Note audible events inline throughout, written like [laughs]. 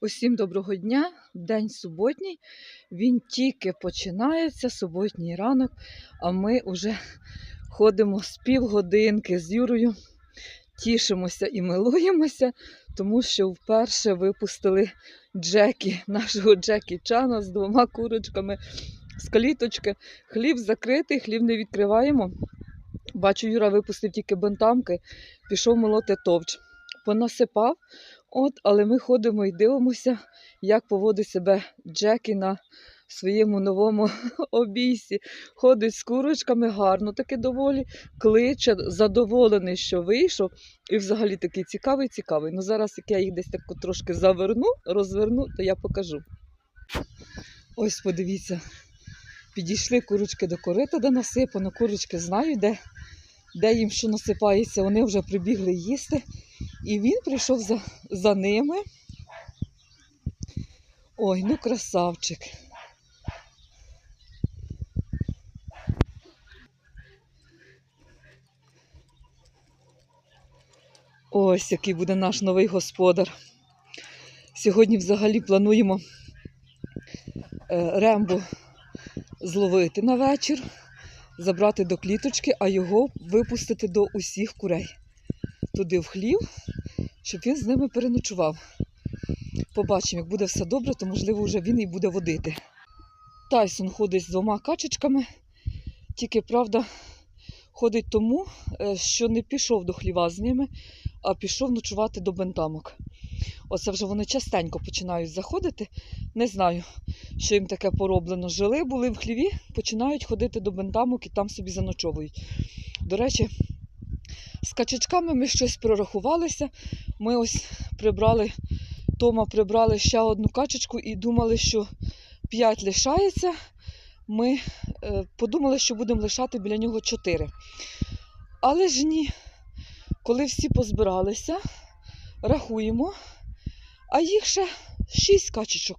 Усім доброго дня. День суботній. Він тільки починається, суботній ранок, а ми вже ходимо з півгодинки з Юрою, тішимося і милуємося, тому що вперше випустили Джекі, нашого Джекі Чана з двома курочками з каліточки. Хліб закритий, хліб не відкриваємо. Бачу, Юра випустив тільки бентамки, пішов молоти товч. Понасипав, От, але ми ходимо і дивимося, як поводить себе Джекі на своєму новому [laughs] обійсі. Ходить з курочками гарно, таки доволі, кличе, задоволений, що вийшов. І взагалі такий цікавий, цікавий. Ну зараз, як я їх десь так трошки заверну, розверну, то я покажу. Ось подивіться, підійшли курочки до корита, де насипано. Курочки знають, де, де їм що насипається. Вони вже прибігли їсти. І він прийшов за, за ними. Ой, ну красавчик. Ось який буде наш новий господар. Сьогодні взагалі плануємо е, рембо зловити на вечір, забрати до кліточки, а його випустити до усіх курей туди в хлів, щоб він з ними переночував. Побачимо, як буде все добре, то можливо вже він і буде водити. Тайсон ходить з двома качечками, тільки правда ходить тому, е, що не пішов до хліва з ними, а пішов ночувати до бентамок. Оце вже вони частенько починають заходити. Не знаю, що їм таке пороблено. Жили, були в хліві, починають ходити до бентамок і там собі заночовують. До речі, качечками ми щось прорахувалися. Ми ось прибрали, Тома прибрали ще одну качечку і думали, що 5 лишається. Ми е, подумали, що будемо лишати біля нього 4. Але ж ні, коли всі позбиралися, рахуємо, а їх ще 6 качечок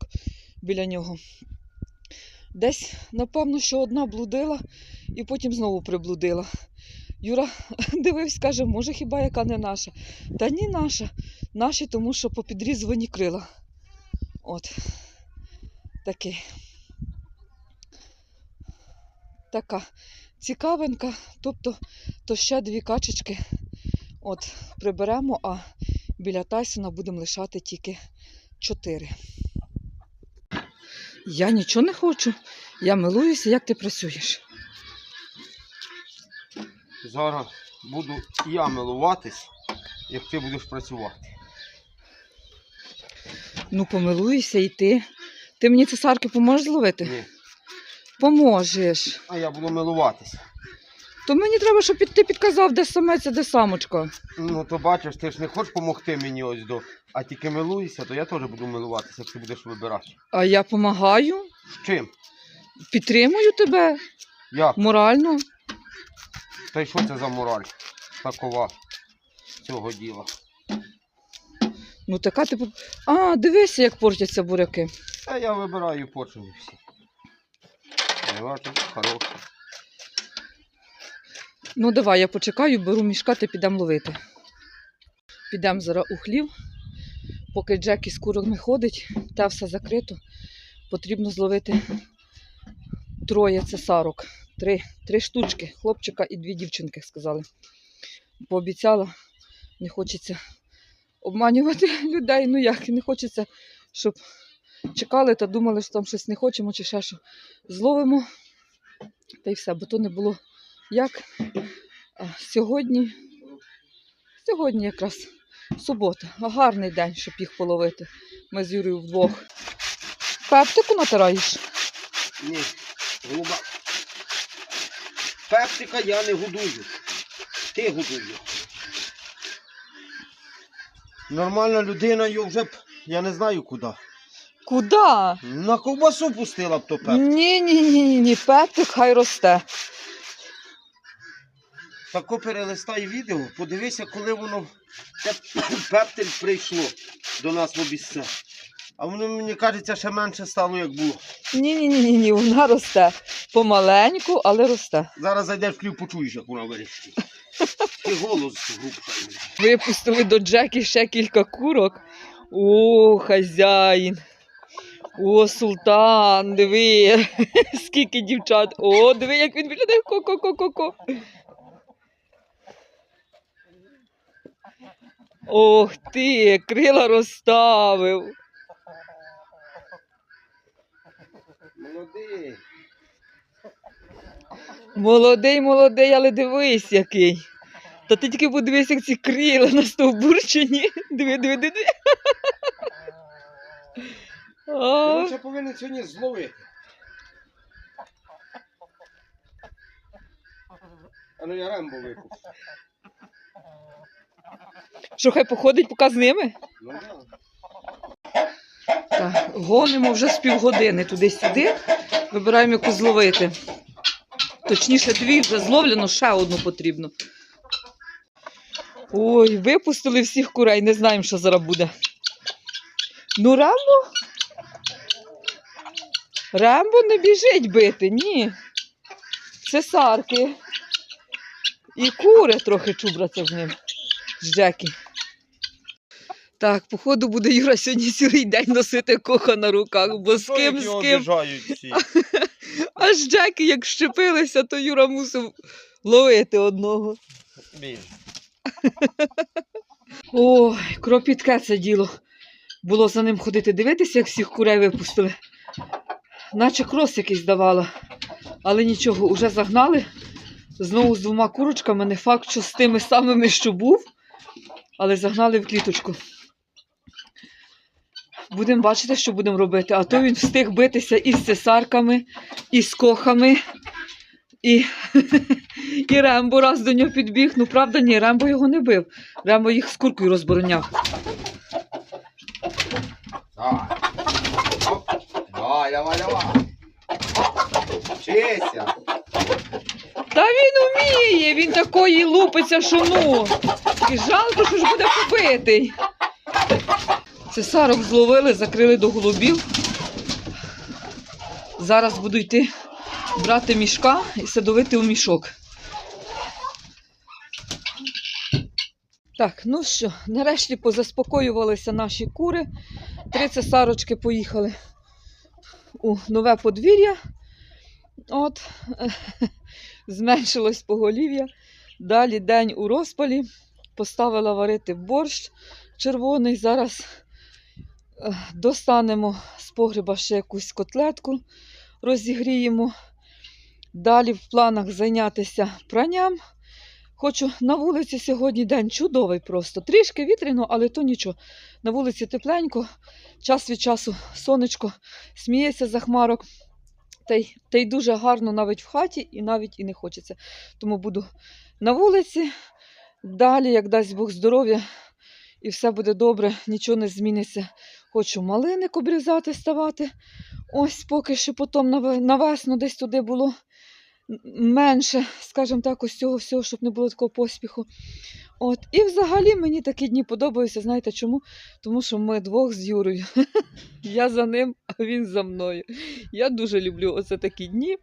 біля нього. Десь, напевно, що одна блудила і потім знову приблудила. Юра [laughs] дивився, каже, може хіба яка не наша? Та ні наша. Наші, тому що попідрізувані крила. От. Такий. Така цікавинка. Тобто, то ще дві качечки от, приберемо, а біля Тайсона будемо лишати тільки чотири. Я нічого не хочу. Я милуюся, як ти працюєш. Зараз буду я милуватись, як ти будеш працювати. Ну, помилуйся і ти. Ти мені цесарки поможеш зловити? Ні. Поможеш. А я буду милуватися. То мені треба, щоб ти підказав, де самець, а де самочка. Ну то бачиш, ти ж не хочеш допомогти мені ось до, а тільки милуєшся, то я теж буду милуватися, як ти будеш вибирати. А я допомагаю, З чим? підтримую тебе Як? морально. Та й що це за мораль? Такова цього діла. Ну така ти. поп- А, дивися, як портяться буряки. Та я вибираю почву всі. Не важно. Ну давай, я почекаю, беру мішка, ти підемо ловити. Підемо зараз у хлів. Поки Джек із курок не ходить, та все закрито. Потрібно зловити троє цесарок. Три, три штучки, хлопчика і дві дівчинки, сказали. Пообіцяла, не хочеться обманювати [laughs] людей. Ну як, не хочеться, щоб чекали та думали, що там щось не хочемо чи ще що. Зловимо. Та й все, бо то не було як. А сьогодні, сьогодні якраз субота, гарний день, щоб їх половити. Ми з Юрою вдвох. Пептику натираєш? Ні, голуба. Пептика я не годую. Ти годуєш. Нормальна людина його вже б, я не знаю куди. Куда? На ковбасу пустила б то пептик. Ні, ні, ні, ні, ні, пептик хай росте. Тако перелистай відео, подивися, коли воно те [coughs] пептик прийшло до нас в обіця. А воно, мені кажеться, ще менше стало, як було. Ні, ні, вона росте. Помаленьку, але росте. Зараз зайдеш в клів, почуєш, як вона вирішить. [laughs] Ти голос грубший. Випустили до Джекі ще кілька курок. О, хазяїн. О, султан, диви, [laughs] скільки дівчат. О, диви, як він виглядає. Ко-ко-ко-ко-ко. Ох ти, крила розставив. Молодий. Молодий, молодий, але дивись який. Та ти тільки подивись, як ці крила на стовбурчині. Диви, диви, диви. А, повинен сьогодні зловити. А ну я рембо випущу. Що хай походить поки з ними? Ну да. Так, гонимо вже з півгодини туди-сюди. Вибираємо яку зловити. Точніше, дві вже зловлено, ще одну потрібно. Ой, випустили всіх курей, не знаємо, що зараз буде. Ну, Рембо? Рембо не біжить бити, ні. Це сарки. І кури трохи чубраться з ним. З Джекі. Так, походу буде Юра сьогодні цілий день носити коха на руках, бо з ким, з ким. [laughs] Аж Джекі як щепилися, то Юра мусив ловити одного. [laughs] Ой, кропітке це діло. Було за ним ходити дивитися, як всіх курей випустили. Наче крос якийсь давала. Але нічого, уже загнали. Знову з двома курочками, не факт, що з тими самими, що був, але загнали в кліточку. Будемо бачити, що будемо робити. А то він встиг битися і з цесарками, і з кохами, і, [laughs] і Рембо раз до нього підбіг. Ну, правда, ні, Рембо його не бив. Рембо їх з куркою розбороняв. Давай, давай, давай. Вчися. Та він уміє, він такої лупиться, що ну. І жалко, що ж буде побитий. Цесарок зловили, закрили до голубів. Зараз буду йти брати мішка і садовити у мішок. Так, ну що, нарешті позаспокоювалися наші кури. Три цесарочки поїхали у нове подвір'я. От, [laughs] зменшилось поголів'я. Далі день у розпалі. Поставила варити борщ червоний. Зараз достанемо з погреба ще якусь котлетку, розігріємо. Далі в планах зайнятися пранням. Хочу на вулиці сьогодні день чудовий просто. Трішки вітряно, але то нічого. На вулиці тепленько, час від часу сонечко сміється за хмарок. Та й, та й дуже гарно навіть в хаті, і навіть і не хочеться. Тому буду на вулиці. Далі, як дасть Бог здоров'я, і все буде добре, нічого не зміниться. Хочу малиник обрізати, ставати. Ось поки що потім на весну десь туди було менше, скажімо так, ось цього всього, щоб не було такого поспіху. От. І взагалі мені такі дні подобаються. Знаєте чому? Тому що ми двох з Юрою. [laughs] Я за ним, а він за мною. Я дуже люблю оце такі дні,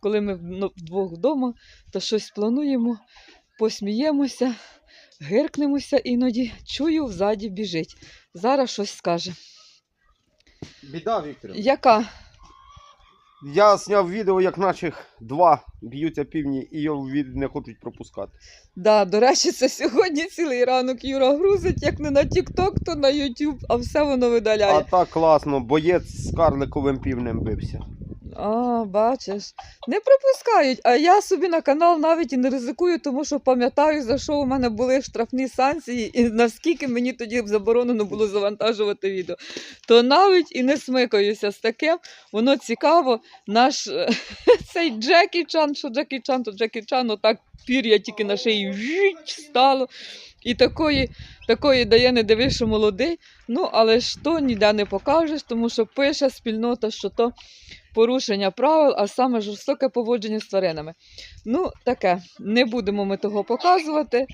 коли ми вдвох вдома та щось плануємо, посміємося, гиркнемося іноді. Чую, взаді біжить. Зараз щось скаже. Біда, Віктор. Яка? Я зняв відео, як наших два б'ються півні і його від- не хочуть пропускати. Да, до речі, це сьогодні цілий ранок Юра грузить, як не на TikTok, то на YouTube, а все воно видаляє. А так класно, боєць з карликовим півнем бився. А, бачиш, не пропускають. А я собі на канал навіть і не ризикую, тому що пам'ятаю, за що у мене були штрафні санкції, і наскільки мені тоді заборонено було завантажувати відео. То навіть і не смикаюся з таким. Воно цікаво. Наш е, [laughs] цей Джекі Чан, що Джекі Чан, то Джекі Чан, отак пір'я тільки на шиї жить, стало. І такої, такої дає не дивись, що молодий. Ну, але ж то ніде не покажеш, тому що пише спільнота, що то порушення правил, а саме жорстоке поводження з тваринами. Ну, таке, не будемо ми того показувати.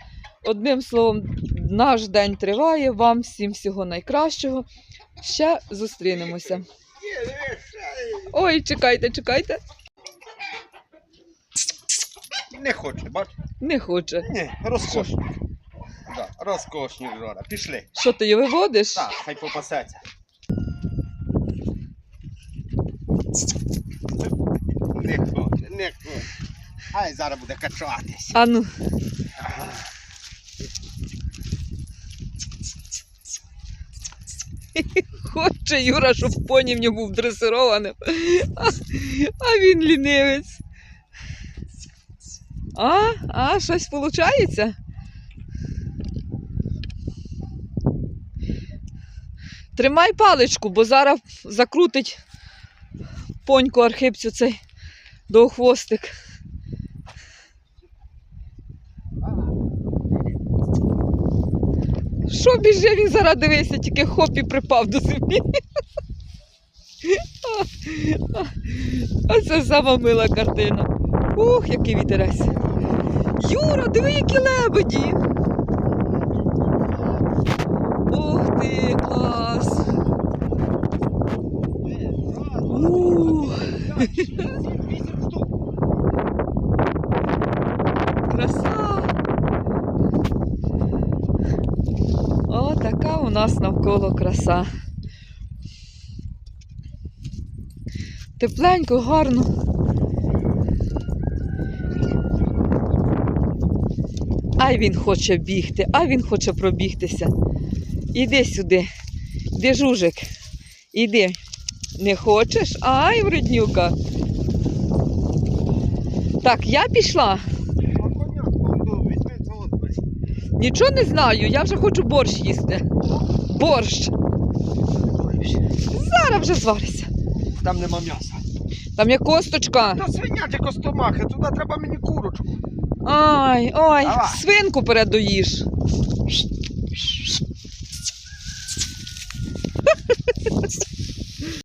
Одним словом, наш день триває. Вам всім всього найкращого. Ще зустрінемося. Ой, чекайте, чекайте. Не хоче, бач? Не хоче. Ні, розкош. Розкошні Жора. Пішли. Що ти її виводиш? Так, хай попасеться. Не хоче, не хоче. Ай, зараз буде качатись. А ну. [laughs] Хоче Юра, щоб поні в нього був дресированим. А, а він лінивець. А, а, щось виходить? Тримай паличку, бо зараз закрутить поньку архипцю цей довгохвостик. Що біже він зараз дивися, тільки хоп і припав до землі. [laughs] А це сама мила картина. Ух, який вітерець. Юра, диви, які лебеді. Ух ти, клас. Ух, краса. О, така у нас краса. Тепленько, гарно. Ай він хоче бігти, ай він хоче пробігтися. Іди сюди, іди жужик, іди. Не хочеш? Ай, вреднюка. Так, я пішла. Нічого не знаю, я вже хочу борщ їсти. Борщ. Зараз вже звариться. Там нема м'яса. Там є косточка. Та свиняті костомахи, туди треба мені курочку. Ай, ой, Давай. свинку передоїш.